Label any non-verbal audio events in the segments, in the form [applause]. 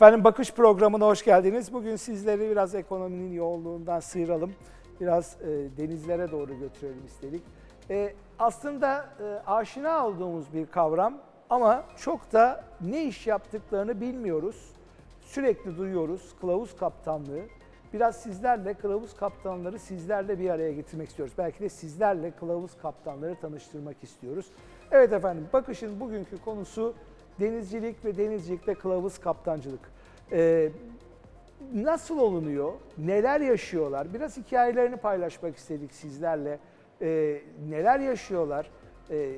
Efendim bakış programına hoş geldiniz. Bugün sizleri biraz ekonominin yoğunluğundan sıyıralım. Biraz e, denizlere doğru götürelim istedik. E, aslında e, aşina olduğumuz bir kavram ama çok da ne iş yaptıklarını bilmiyoruz. Sürekli duyuyoruz kılavuz kaptanlığı. Biraz sizlerle kılavuz kaptanları sizlerle bir araya getirmek istiyoruz. Belki de sizlerle kılavuz kaptanları tanıştırmak istiyoruz. Evet efendim bakışın bugünkü konusu denizcilik ve denizcilikte kılavuz kaptancılık. Ee, nasıl olunuyor? Neler yaşıyorlar? Biraz hikayelerini paylaşmak istedik sizlerle. Ee, neler yaşıyorlar? Ee,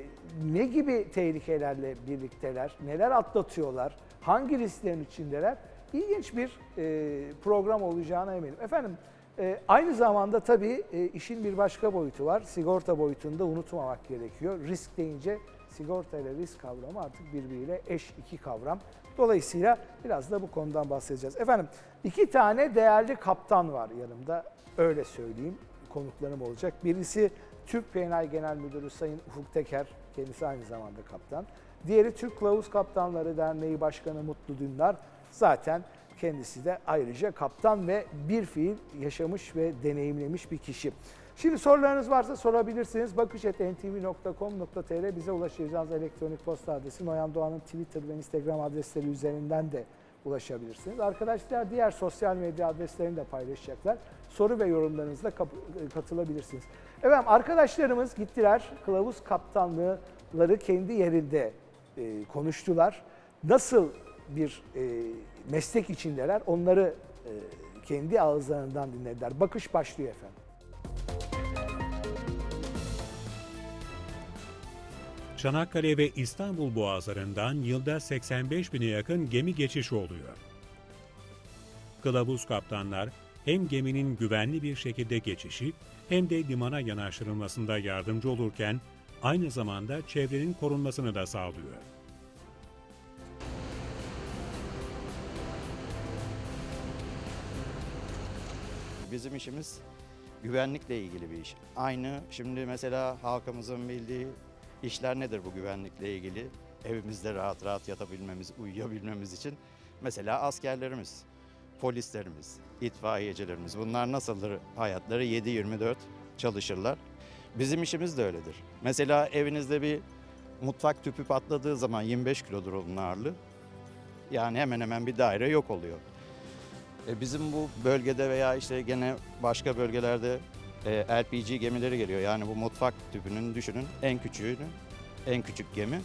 ne gibi tehlikelerle birlikteler? Neler atlatıyorlar? Hangi risklerin içindeler? İlginç bir e, program olacağına eminim. Efendim e, aynı zamanda tabii e, işin bir başka boyutu var. Sigorta boyutunu da unutmamak gerekiyor. Risk deyince sigorta ile risk kavramı artık birbiriyle eş iki kavram. Dolayısıyla biraz da bu konudan bahsedeceğiz. Efendim iki tane değerli kaptan var yanımda. Öyle söyleyeyim. Konuklarım olacak. Birisi Türk PNI Genel Müdürü Sayın Ufuk Teker. Kendisi aynı zamanda kaptan. Diğeri Türk Kılavuz Kaptanları Derneği Başkanı Mutlu Dündar. Zaten kendisi de ayrıca kaptan ve bir fiil yaşamış ve deneyimlemiş bir kişi. Şimdi sorularınız varsa sorabilirsiniz. bakış.ntv.com.tr bize ulaşacağınız elektronik posta adresi Noyan Doğan'ın Twitter ve Instagram adresleri üzerinden de ulaşabilirsiniz. Arkadaşlar diğer sosyal medya adreslerini de paylaşacaklar. Soru ve yorumlarınızla kap- katılabilirsiniz. Efendim arkadaşlarımız gittiler kılavuz kaptanlığı kendi yerinde e, konuştular. Nasıl bir e, meslek içindeler onları e, kendi ağızlarından dinlediler. Bakış başlıyor efendim. Çanakkale ve İstanbul boğazlarından yılda 85 bine yakın gemi geçişi oluyor. Kılavuz kaptanlar hem geminin güvenli bir şekilde geçişi hem de limana yanaştırılmasında yardımcı olurken aynı zamanda çevrenin korunmasını da sağlıyor. Bizim işimiz güvenlikle ilgili bir iş. Aynı şimdi mesela halkımızın bildiği işler nedir bu güvenlikle ilgili? Evimizde rahat rahat yatabilmemiz, uyuyabilmemiz için mesela askerlerimiz, polislerimiz, itfaiyecilerimiz bunlar nasıldır hayatları 7-24 çalışırlar. Bizim işimiz de öyledir. Mesela evinizde bir mutfak tüpü patladığı zaman 25 kilodur onun ağırlığı. Yani hemen hemen bir daire yok oluyor. E, bizim bu bölgede veya işte gene başka bölgelerde e, LPG gemileri geliyor. Yani bu mutfak tüpünün düşünün en küçüğünü, en küçük gemi.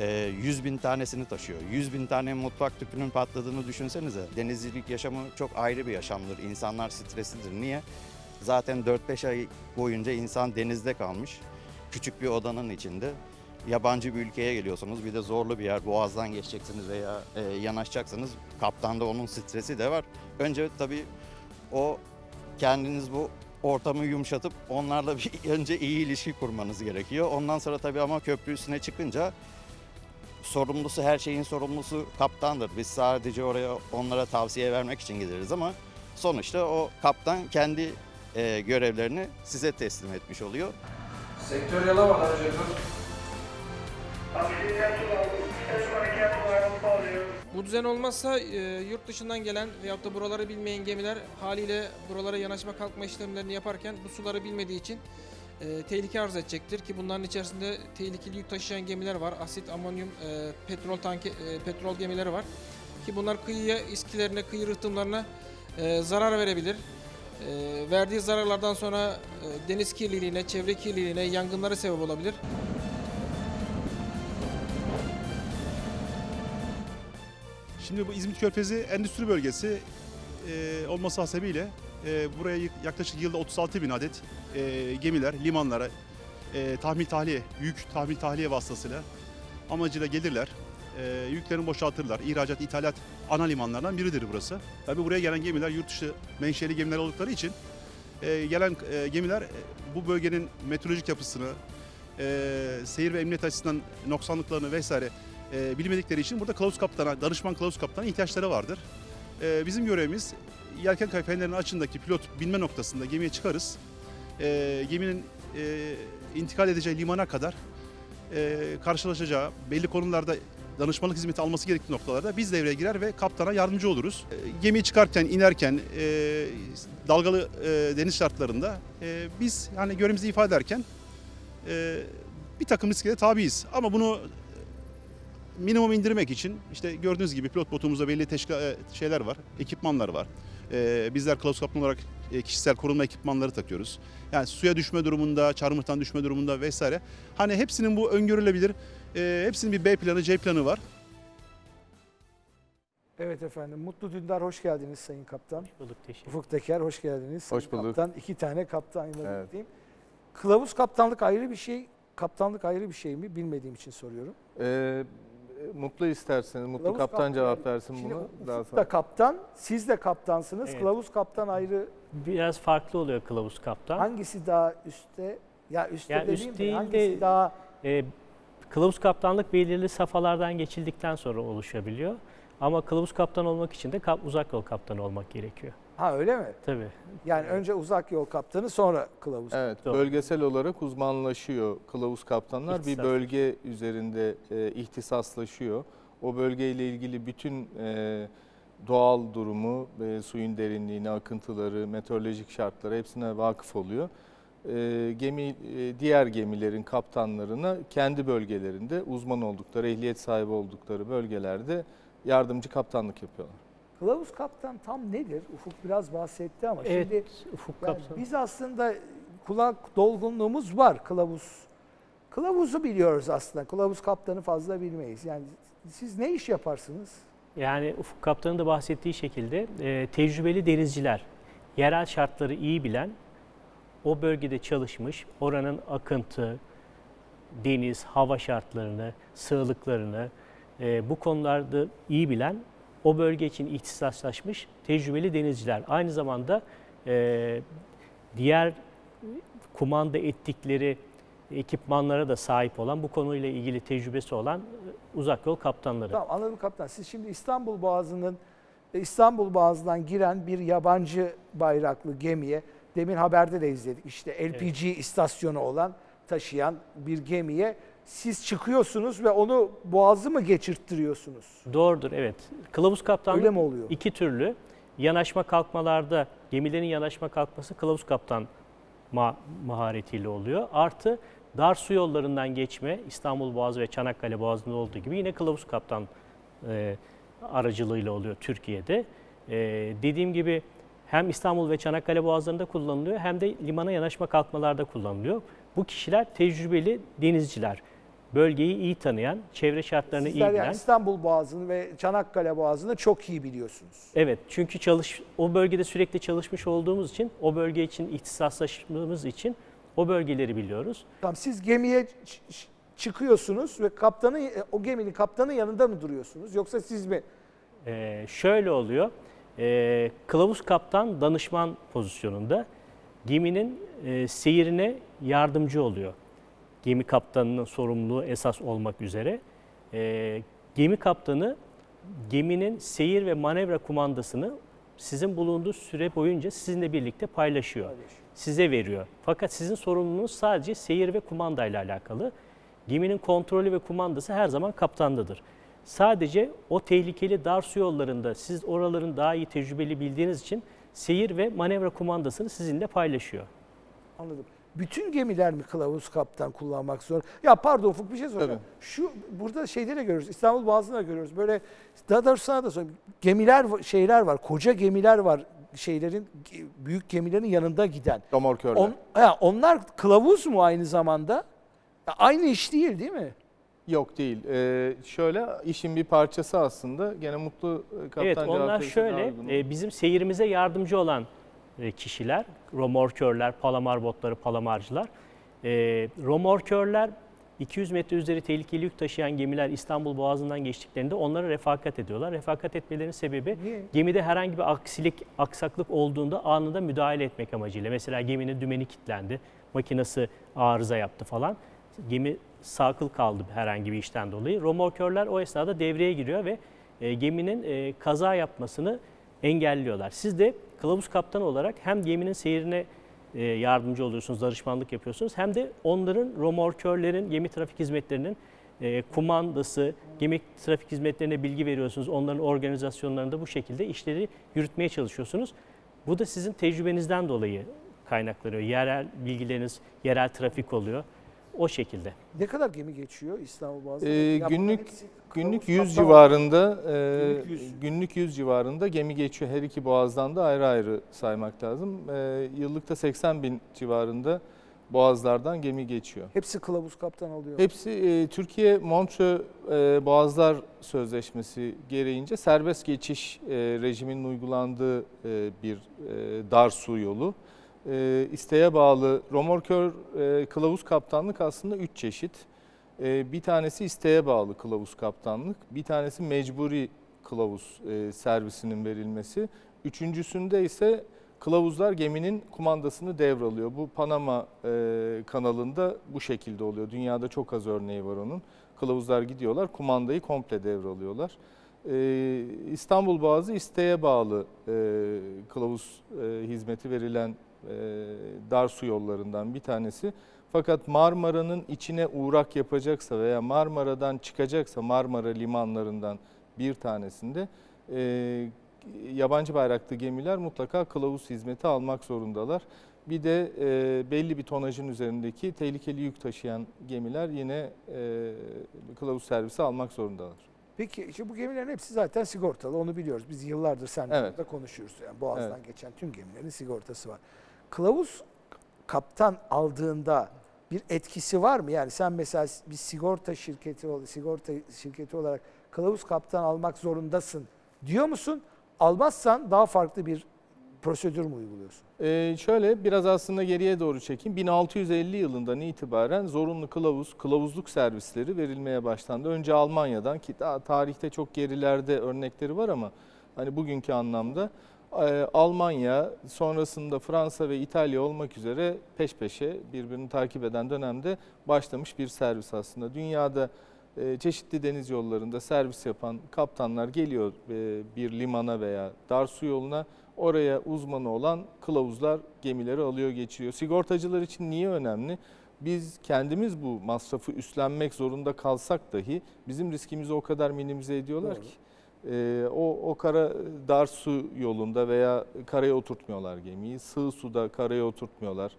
E, 100 bin tanesini taşıyor. 100 bin tane mutfak tüpünün patladığını düşünsenize. Denizcilik yaşamı çok ayrı bir yaşamdır. İnsanlar streslidir. Niye? Zaten 4-5 ay boyunca insan denizde kalmış. Küçük bir odanın içinde. Yabancı bir ülkeye geliyorsunuz. Bir de zorlu bir yer. Boğazdan geçeceksiniz veya e, yanaşacaksınız. Kaptanda onun stresi de var. Önce tabii o kendiniz bu ortamı yumuşatıp onlarla bir [laughs] önce iyi ilişki kurmanız gerekiyor. Ondan sonra tabii ama köprü üstüne çıkınca sorumlusu her şeyin sorumlusu kaptandır. Biz sadece oraya onlara tavsiye vermek için gideriz ama sonuçta o kaptan kendi e, görevlerini size teslim etmiş oluyor. Sektör yalamadan önce dur. Bu düzen olmazsa e, yurt dışından gelen veyahut da buraları bilmeyen gemiler haliyle buralara yanaşma kalkma işlemlerini yaparken bu suları bilmediği için e, tehlike arz edecektir ki bunların içerisinde tehlikeli yük taşıyan gemiler var. Asit, amonyum, e, petrol tanki, e, petrol gemileri var ki bunlar kıyıya, iskilerine, kıyı rıhtımlarına e, zarar verebilir. E, verdiği zararlardan sonra e, deniz kirliliğine, çevre kirliliğine, yangınlara sebep olabilir. Şimdi bu İzmit Körfezi endüstri bölgesi e, olması hasebiyle e, buraya yaklaşık yılda 36 bin adet e, gemiler, limanlara e, tahmil tahliye, yük tahmil tahliye vasıtasıyla amacıyla gelirler. E, yüklerini boşaltırlar. İhracat, ithalat ana limanlardan biridir burası. Tabii buraya gelen gemiler yurt dışı menşeli gemiler oldukları için e, gelen e, gemiler e, bu bölgenin meteorolojik yapısını, e, seyir ve emniyet açısından noksanlıklarını vesaire e, bilmedikleri için burada kılavuz kaptana, danışman kılavuz kaptana ihtiyaçları vardır. E, bizim görevimiz yelken kay fenerinin açındaki pilot binme noktasında gemiye çıkarız. E, geminin e, intikal edeceği limana kadar e, karşılaşacağı, belli konularda danışmanlık hizmeti alması gerektiği noktalarda biz devreye girer ve kaptana yardımcı oluruz. E, Gemiyi çıkarken, inerken, e, dalgalı e, deniz şartlarında e, biz yani görevimizi ifade ederken e, bir takım risklere tabiiz. Ama bunu minimum indirmek için işte gördüğünüz gibi pilot botumuzda belli teşkil, e, şeyler var, ekipmanlar var. E, bizler kılavuz kaptan olarak e, kişisel korunma ekipmanları takıyoruz. Yani suya düşme durumunda, çarmıhtan düşme durumunda vesaire. Hani hepsinin bu öngörülebilir, e, hepsinin bir B planı, C planı var. Evet efendim. Mutlu Dündar hoş geldiniz Sayın Kaptan. Bulduk teşekkür Ufuk Teker hoş geldiniz. Sayın Hoş bulduk. Kaptan. İki tane kaptanla Evet. birlikteyim. Kılavuz kaptanlık ayrı bir şey, kaptanlık ayrı bir şey mi bilmediğim için soruyorum. Ee, mutlu isterseniz, mutlu Kılavuz kaptan kaptan- cevap versin Şimdi bunu. Ufuk Daha da kaptan, siz de kaptansınız. Evet. Kılavuz kaptan ayrı. Biraz farklı oluyor kılavuz kaptan. Hangisi daha üstte? Ya üstte Ya dediğim üst de değil hangisi de- daha Ee, kılavuz kaptanlık belirli safhalardan geçildikten sonra oluşabiliyor. Ama kılavuz kaptan olmak için de kap, uzak yol kaptanı olmak gerekiyor. Ha öyle mi? Tabii. Yani önce uzak yol kaptanı sonra kılavuz. Evet, Doğru. bölgesel olarak uzmanlaşıyor kılavuz kaptanlar. Bir İhtisas. bölge üzerinde e, ihtisaslaşıyor. O bölgeyle ilgili bütün e, doğal durumu, e, suyun derinliğini, akıntıları, meteorolojik şartları hepsine vakıf oluyor. E, gemi e, diğer gemilerin kaptanlarına kendi bölgelerinde uzman oldukları, ehliyet sahibi oldukları bölgelerde yardımcı kaptanlık yapıyorlar. Kılavuz kaptan tam nedir? Ufuk biraz bahsetti ama Evet, şimdi ufuk yani kaptan. biz aslında kulak dolgunluğumuz var kılavuz. Kılavuzu biliyoruz aslında. Kılavuz kaptanı fazla bilmeyiz. Yani siz ne iş yaparsınız? Yani Ufuk Kaptan'ın da bahsettiği şekilde e, tecrübeli denizciler, yerel şartları iyi bilen, o bölgede çalışmış, oranın akıntı, deniz, hava şartlarını, sığlıklarını e, bu konularda iyi bilen, o bölge için ihtisaslaşmış tecrübeli denizciler. Aynı zamanda e, diğer kumanda ettikleri ekipmanlara da sahip olan, bu konuyla ilgili tecrübesi olan e, uzak yol kaptanları. Tamam anladım kaptan. Siz şimdi İstanbul Boğazı'nın e, İstanbul Boğazı'ndan giren bir yabancı bayraklı gemiye demin haberde de izledik. İşte LPG istasyonu olan taşıyan bir gemiye siz çıkıyorsunuz ve onu boğazı mı geçirttiriyorsunuz? Doğrudur evet. Kılavuz kaptanlık Öyle mi oluyor? iki türlü. Yanaşma kalkmalarda gemilerin yanaşma kalkması kılavuz kaptan ma- maharetiyle oluyor. Artı dar su yollarından geçme İstanbul Boğazı ve Çanakkale Boğazı'nda olduğu gibi yine kılavuz kaptan e, aracılığıyla oluyor Türkiye'de. E, dediğim gibi hem İstanbul ve Çanakkale Boğazları'nda kullanılıyor hem de limana yanaşma kalkmalarda kullanılıyor. Bu kişiler tecrübeli denizciler. Bölgeyi iyi tanıyan, çevre şartlarını iyi Sizler bilen. yani İstanbul Boğazı'nı ve Çanakkale Boğazı'nı çok iyi biliyorsunuz. Evet çünkü çalış o bölgede sürekli çalışmış olduğumuz için o bölge için ihtisaslaştığımız için o bölgeleri biliyoruz. Tamam siz gemiye çıkıyorsunuz ve kaptanı e, o geminin kaptanı yanında mı duruyorsunuz yoksa siz mi? Ee, şöyle oluyor. Ee, kılavuz kaptan danışman pozisyonunda geminin e, seyrine yardımcı oluyor. Gemi kaptanının sorumluluğu esas olmak üzere. Ee, gemi kaptanı geminin seyir ve manevra kumandasını sizin bulunduğu süre boyunca sizinle birlikte paylaşıyor. Size veriyor. Fakat sizin sorumluluğunuz sadece seyir ve kumandayla alakalı. Geminin kontrolü ve kumandası her zaman kaptandadır. Sadece o tehlikeli dar su yollarında siz oraların daha iyi tecrübeli bildiğiniz için seyir ve manevra kumandasını sizinle paylaşıyor. Anladım. Bütün gemiler mi kılavuz kaptan kullanmak zor? Ya pardon Ufuk bir şey soracağım. Tabii. Şu burada şeyde de görüyoruz. İstanbul Boğazı'nda da görüyoruz. Böyle daha doğrusu sana da sorayım. Gemiler şeyler var. Koca gemiler var. Şeylerin büyük gemilerin yanında giden. Romorkörler. On, ha, onlar kılavuz mu aynı zamanda? Ya aynı iş değil değil mi? Yok değil. Ee, şöyle işin bir parçası aslında. Gene mutlu e, kaptan evet onlar şöyle e, bizim seyirimize yardımcı olan kişiler, romorkörler, palamar botları, palamarcılar. E, romorkörler 200 metre üzeri tehlikeli yük taşıyan gemiler İstanbul Boğazı'ndan geçtiklerinde onlara refakat ediyorlar. Refakat etmelerinin sebebi Niye? gemide herhangi bir aksilik, aksaklık olduğunda anında müdahale etmek amacıyla. Mesela geminin dümeni kilitlendi, makinesi arıza yaptı falan. Gemi sakıl kaldı herhangi bir işten dolayı. Romorkörler o esnada devreye giriyor ve e, geminin e, kaza yapmasını engelliyorlar. Siz de kılavuz kaptanı olarak hem geminin seyrine e, yardımcı oluyorsunuz, danışmanlık yapıyorsunuz hem de onların romorkörlerin, gemi trafik hizmetlerinin e, kumandası, gemi trafik hizmetlerine bilgi veriyorsunuz. Onların organizasyonlarında bu şekilde işleri yürütmeye çalışıyorsunuz. Bu da sizin tecrübenizden dolayı kaynaklanıyor. Yerel bilgileriniz, yerel trafik oluyor. O şekilde. Ne kadar gemi geçiyor İstanbul Boğazı'nda? Ee, günlük- Günlük kılavuz 100 kaptan- civarında e, Günlük 100. günlük 100 civarında gemi geçiyor. Her iki boğazdan da ayrı ayrı saymak lazım. E, yıllıkta 80 bin civarında boğazlardan gemi geçiyor. Hepsi kılavuz kaptan alıyor. Hepsi e, Türkiye Montreux e, Boğazlar Sözleşmesi gereğince serbest geçiş e, rejiminin uygulandığı e, bir e, dar su yolu. E, isteğe bağlı romorkör e, kılavuz kaptanlık aslında üç çeşit. E, bir tanesi isteğe bağlı kılavuz kaptanlık, bir tanesi mecburi kılavuz e, servisinin verilmesi. Üçüncüsünde ise kılavuzlar geminin kumandasını devralıyor. Bu Panama e, kanalında bu şekilde oluyor. Dünyada çok az örneği var onun. Kılavuzlar gidiyorlar, kumandayı komple devralıyorlar. E, İstanbul Boğazı isteğe bağlı e, kılavuz e, hizmeti verilen dar su yollarından bir tanesi. Fakat Marmara'nın içine uğrak yapacaksa veya Marmara'dan çıkacaksa Marmara limanlarından bir tanesinde e, yabancı bayraklı gemiler mutlaka kılavuz hizmeti almak zorundalar. Bir de e, belli bir tonajın üzerindeki tehlikeli yük taşıyan gemiler yine e, kılavuz servisi almak zorundalar. Peki işte bu gemilerin hepsi zaten sigortalı onu biliyoruz. Biz yıllardır seninle Evet. konuşuyoruz. Yani Boğaz'dan geçen tüm gemilerin sigortası var. Kılavuz kaptan aldığında bir etkisi var mı? Yani sen mesela bir sigorta şirketi sigorta şirketi olarak kılavuz kaptan almak zorundasın diyor musun? Almazsan daha farklı bir prosedür mü uyguluyorsun? Ee, şöyle biraz aslında geriye doğru çekeyim. 1650 yılından itibaren zorunlu kılavuz, kılavuzluk servisleri verilmeye başlandı. Önce Almanya'dan ki daha tarihte çok gerilerde örnekleri var ama hani bugünkü anlamda Almanya sonrasında Fransa ve İtalya olmak üzere peş peşe birbirini takip eden dönemde başlamış bir servis aslında. Dünyada e, çeşitli deniz yollarında servis yapan kaptanlar geliyor e, bir limana veya dar su yoluna oraya uzmanı olan kılavuzlar gemileri alıyor geçiriyor. Sigortacılar için niye önemli? Biz kendimiz bu masrafı üstlenmek zorunda kalsak dahi bizim riskimizi o kadar minimize ediyorlar Doğru. ki. Ee, o, o kara dar su yolunda veya karaya oturtmuyorlar gemiyi. Sığ suda karaya oturtmuyorlar.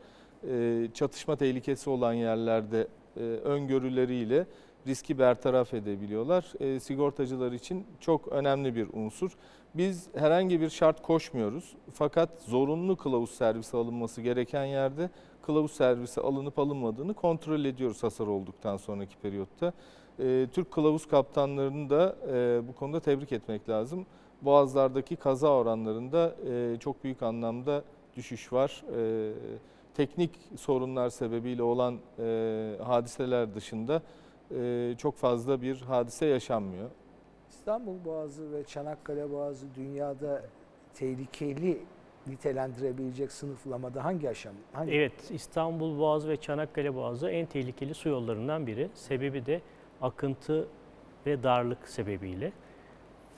Ee, çatışma tehlikesi olan yerlerde e, öngörüleriyle riski bertaraf edebiliyorlar. E, sigortacılar için çok önemli bir unsur. Biz herhangi bir şart koşmuyoruz. Fakat zorunlu kılavuz servisi alınması gereken yerde kılavuz servisi alınıp alınmadığını kontrol ediyoruz hasar olduktan sonraki periyotta. E, Türk kılavuz kaptanlarını da e, bu konuda tebrik etmek lazım. Boğazlardaki kaza oranlarında e, çok büyük anlamda düşüş var. E, teknik sorunlar sebebiyle olan e, hadiseler dışında e, çok fazla bir hadise yaşanmıyor. İstanbul Boğazı ve Çanakkale Boğazı dünyada tehlikeli nitelendirebilecek sınıflamada hangi aşam? Hangi? Evet, İstanbul Boğazı ve Çanakkale Boğazı en tehlikeli su yollarından biri. Sebebi de akıntı ve darlık sebebiyle.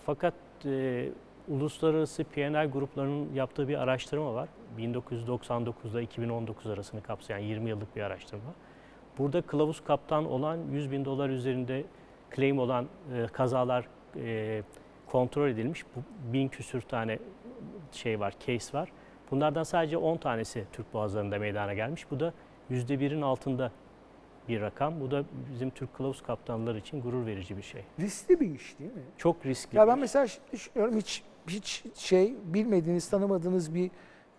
Fakat e, uluslararası PNL gruplarının yaptığı bir araştırma var. 1999'da 2019 arasını kapsayan 20 yıllık bir araştırma. Burada kılavuz kaptan olan 100 bin dolar üzerinde claim olan e, kazalar e, kontrol edilmiş. Bu bin küsür tane şey var, case var. Bunlardan sadece 10 tanesi Türk boğazlarında meydana gelmiş. Bu da %1'in altında bir rakam. Bu da bizim Türk kılavuz kaptanları için gurur verici bir şey. Riskli bir iş değil mi? Çok riskli. Ya ben mesela düşünüyorum hiç hiç şey bilmediğiniz, tanımadığınız bir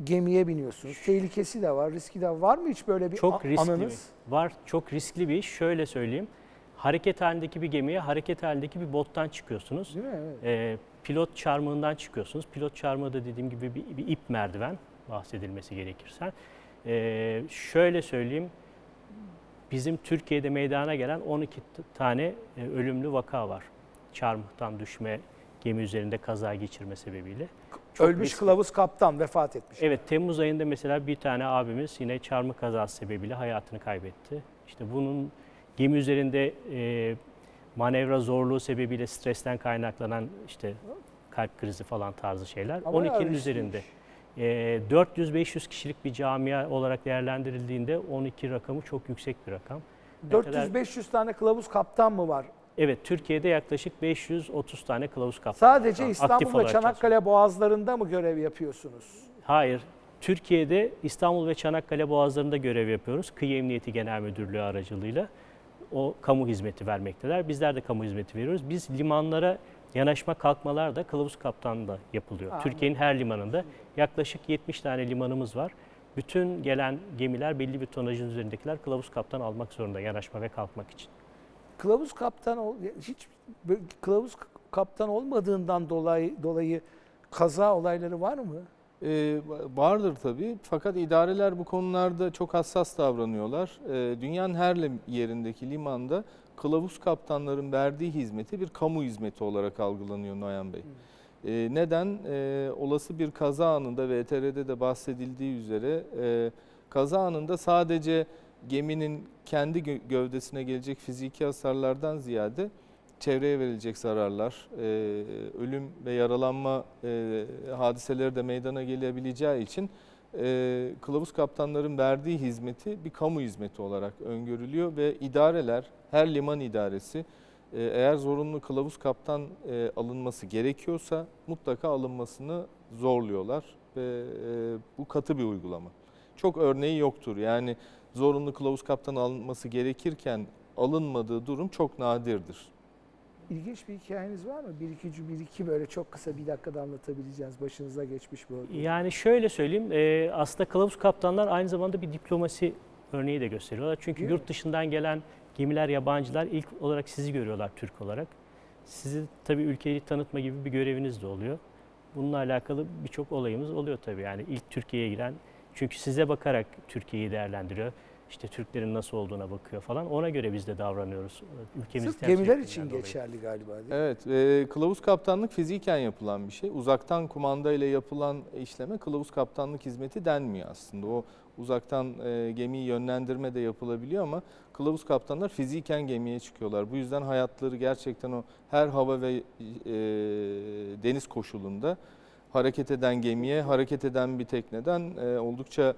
gemiye biniyorsunuz. Tehlikesi de var, riski de var. Var mı hiç böyle bir çok riskli anınız? bir- var. Çok riskli bir iş. Şöyle söyleyeyim. Hareket halindeki bir gemiye hareket halindeki bir bottan çıkıyorsunuz. Değil mi? Evet. Ee, pilot çarmığından çıkıyorsunuz. Pilot çarmığı da dediğim gibi bir, bir ip merdiven bahsedilmesi gerekirse. Ee, şöyle söyleyeyim. Bizim Türkiye'de meydana gelen 12 t- tane e, ölümlü vaka var. Çarmıhtan düşme, gemi üzerinde kaza geçirme sebebiyle. Çok Ölmüş riskli. kılavuz kaptan vefat etmiş. Evet Temmuz ayında mesela bir tane abimiz yine çarmıh kazası sebebiyle hayatını kaybetti. İşte bunun gemi üzerinde e, manevra zorluğu sebebiyle stresten kaynaklanan işte kalp krizi falan tarzı şeyler. Ama bayağı 12'nin riskli üzerinde. iş. E, 400-500 kişilik bir camia olarak değerlendirildiğinde 12 rakamı çok yüksek bir rakam. Ne kadar- 400-500 tane kılavuz kaptan mı var? Evet, Türkiye'de yaklaşık 530 tane kılavuz kaptan. Sadece var. İstanbul ve olarak çalışıyor. Çanakkale boğazlarında mı görev yapıyorsunuz? Hayır. Türkiye'de İstanbul ve Çanakkale boğazlarında görev yapıyoruz. Kıyı Emniyeti Genel Müdürlüğü aracılığıyla. O kamu hizmeti vermekteler. Bizler de kamu hizmeti veriyoruz. Biz limanlara yanaşma kalkmalar da kılavuz kaptanla yapılıyor. Türkiye'nin her limanında yaklaşık 70 tane limanımız var. Bütün gelen gemiler belli bir tonajın üzerindekiler kılavuz kaptan almak zorunda yanaşma ve kalkmak için. Kılavuz kaptan ol- hiç kılavuz kaptan olmadığından dolayı dolayı kaza olayları var mı? Ee, vardır tabii fakat idareler bu konularda çok hassas davranıyorlar. Ee, dünyanın her lim- yerindeki limanda kılavuz kaptanların verdiği hizmeti bir kamu hizmeti olarak algılanıyor Noyan Bey. Ee, neden? Ee, olası bir kaza anında VTR'de de bahsedildiği üzere e, kaza anında sadece geminin kendi gö- gövdesine gelecek fiziki hasarlardan ziyade çevreye verilecek zararlar, e, ölüm ve yaralanma e, hadiseleri de meydana gelebileceği için e, kılavuz kaptanların verdiği hizmeti bir kamu hizmeti olarak öngörülüyor ve idareler, her liman idaresi e, eğer zorunlu kılavuz kaptan e, alınması gerekiyorsa mutlaka alınmasını zorluyorlar ve e, bu katı bir uygulama. Çok örneği yoktur. Yani zorunlu kılavuz kaptan alınması gerekirken alınmadığı durum çok nadirdir. İlginç bir hikayeniz var mı? Bir iki, bir iki böyle çok kısa bir dakikada anlatabileceğiniz başınıza geçmiş bu. Yani şöyle söyleyeyim, e, aslında kılavuz kaptanlar aynı zamanda bir diplomasi örneği de gösteriyorlar. Çünkü Değil mi? yurt dışından gelen gemiler, yabancılar ilk olarak sizi görüyorlar Türk olarak. Sizi tabii ülkeyi tanıtma gibi bir göreviniz de oluyor. Bununla alakalı birçok olayımız oluyor tabii. Yani ilk Türkiye'ye giren, çünkü size bakarak Türkiye'yi değerlendiriyor. İşte Türklerin nasıl olduğuna bakıyor falan. Ona göre biz de davranıyoruz. Ülkemizi Sırf gemiler için dolayı. geçerli galiba değil mi? Evet, e, kılavuz kaptanlık fiziken yapılan bir şey. Uzaktan kumanda ile yapılan işleme kılavuz kaptanlık hizmeti denmiyor aslında. O uzaktan e, gemiyi yönlendirme de yapılabiliyor ama kılavuz kaptanlar fiziken gemiye çıkıyorlar. Bu yüzden hayatları gerçekten o her hava ve e, deniz koşulunda hareket eden gemiye, hareket eden bir tekneden e, oldukça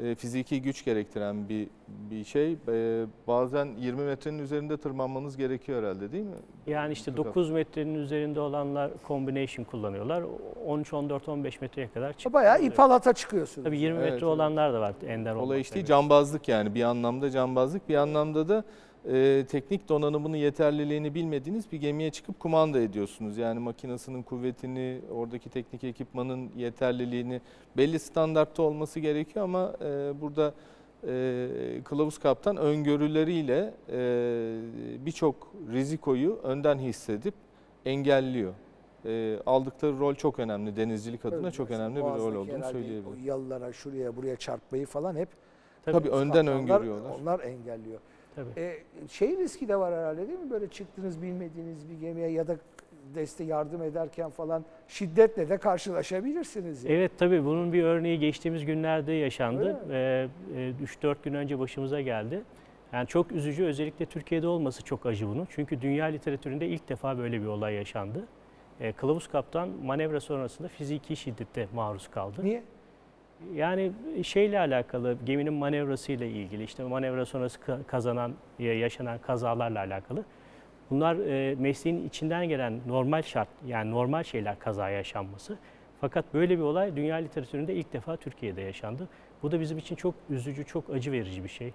e, fiziki güç gerektiren bir bir şey. E, bazen 20 metrenin üzerinde tırmanmanız gerekiyor herhalde değil mi? Yani işte Mutlaka. 9 metrenin üzerinde olanlar combination kullanıyorlar. 13, 14, 15 metreye kadar çıkıyor. Bayağı ip halata çıkıyorsunuz. Tabii 20 Evet, metre evet. olanlar da var ender Olay işte cambazlık yani bir anlamda cambazlık bir anlamda da e, teknik donanımını yeterliliğini bilmediğiniz bir gemiye çıkıp kumanda ediyorsunuz. Yani makinasının kuvvetini, oradaki teknik ekipmanın yeterliliğini belli standartta olması gerekiyor ama e, burada e, kılavuz kaptan öngörüleriyle e, birçok rizikoyu önden hissedip engelliyor. E, aldıkları rol çok önemli. Denizcilik adına Evet, çok mesela önemli bir rol olduğunu söyleyebilirim. O yalılara şuraya buraya çarpmayı falan hep Tabii önden kaptanlar, öngörüyorlar. Onlar engelliyor. Tabii. E, şey riski de var herhalde değil mi? Böyle çıktınız bilmediğiniz bir gemiye ya da deste yardım ederken falan şiddetle de karşılaşabilirsiniz. yani. Evet tabii bunun bir örneği geçtiğimiz günlerde yaşandı. Ee, e, 3-4 gün önce başımıza geldi. Yani çok üzücü özellikle Türkiye'de olması çok acı bunun. Çünkü dünya literatüründe ilk defa böyle bir olay yaşandı. Ee, Kılavuz kaptan manevra sonrasında fiziki şiddete maruz kaldı. Niye? Yani şeyle alakalı, geminin manevrasıyla ilgili, işte manevra sonrası ka- kazanan, ya- yaşanan kazalarla alakalı. Bunlar e, mesleğin içinden gelen normal şart, yani normal şeyler kaza yaşanması. Fakat böyle bir olay dünya literatüründe ilk defa Türkiye'de yaşandı. Bu da bizim için çok üzücü, çok acı verici bir şey.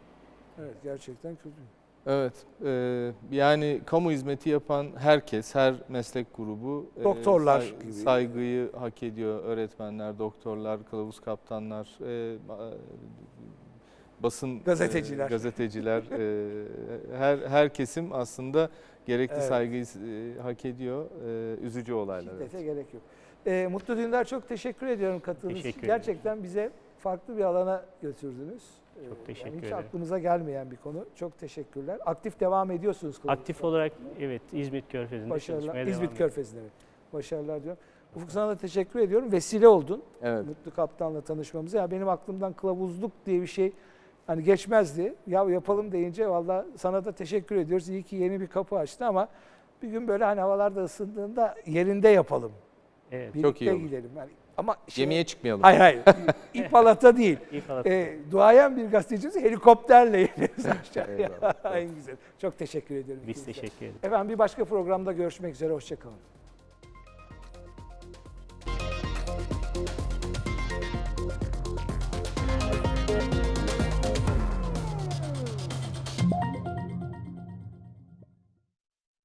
Evet gerçekten kötü. Evet, e, yani kamu hizmeti yapan herkes, her meslek grubu e, Doktorlar say- gibi. saygıyı hak ediyor. Öğretmenler, doktorlar, kılavuz kaptanlar, e, ba- basın e, Gazeteciler. gazeteciler, e, [laughs] her her kesim aslında gerekli Evet. saygıyı e, hak ediyor. E, üzücü olaylar. evet. Şiddete gerek yok. E, Mutlu Dündar çok teşekkür ediyorum katıldığınız için. Gerçekten bize farklı bir alana götürdünüz. E, Çok teşekkür yani hiç ederim. aklımıza gelmeyen bir konu. Çok teşekkürler. Aktif devam ediyorsunuz. Aktif olarak evet İzmit Körfezi'nde Başarılar. çalışmaya devam İzmit. Körfezi'nde mi? Başarılar diyorum. Ufuk sana da teşekkür ediyorum. Vesile oldun. Evet. Mutlu Kaptan'la tanışmamıza. Ya benim aklımdan kılavuzluk diye bir şey hani geçmezdi. Ya yapalım deyince valla sana da teşekkür ediyoruz. İyi ki yeni bir kapı açtı ama bir gün böyle hani havalar da ısındığında yerinde yapalım. Evet. Birlikte Çok iyi olur. gidelim. Yani Ama şey- Gemiye çıkmayalım. Hayır hayır. İpalata değil. [laughs] İpalata. E, duayen bir gazetecimiz helikopterle. [laughs] Eyvallah. [laughs] en güzel. Çok teşekkür ediyorum. Biz ikinize. teşekkür ederiz. Efendim bir başka programda görüşmek üzere. Hoşçakalın.